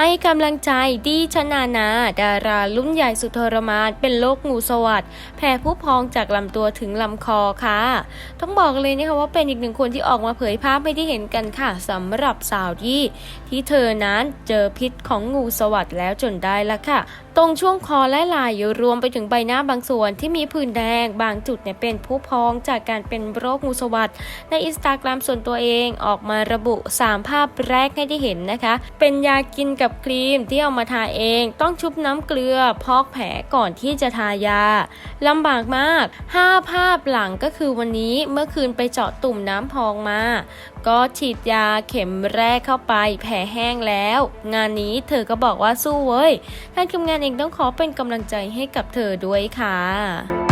ให้กำลังใจดีชนานา ดารารุ่นใหญ่สุดทรมาน เป็นโรคงูสวัสดแผ่ผู้พองจากลำตัวถึงลำคอค่ะ ต้องบอกเลยนะคะว่าเป็นอีกหนึ่งคนที่ออกมาเผยภาพให้ได้เห็นกันค่ะสำหรับสาวยี่ที่เธอนั้นเจอพิษของงูสวัสดแล้วจนได้ละค่ะ ตรงช่วงคอและไหล่รวมไปถึงใบหน้าบางส่วนที่มีผื่นแดง บางจุดเนี่ยเป็นผู้พองจากการเป็นโรคงูสวัสดในอินสตาแกรมส่วนตัวเองออกมาระบุ 3 ภาพแรกให้ได้เห็นนะคะ เป็นยากินกับครีมที่เอามาทาเอง ต้องชุบน้ำเกลือ พอกแผลก่อนที่จะทายาลำบากมาก 5 ภาพหลังก็คือวันนี้เมื่อคืนไปเจาะตุ่มน้ำพองมา ก็ฉีดยาเข็มแรกเข้าไป แผลแห้งแล้ว งานนี้เธอก็บอกว่าสู้เว้ยทางทีมงานเองต้องขอเป็นกำลังใจให้กับเธอด้วยค่ะ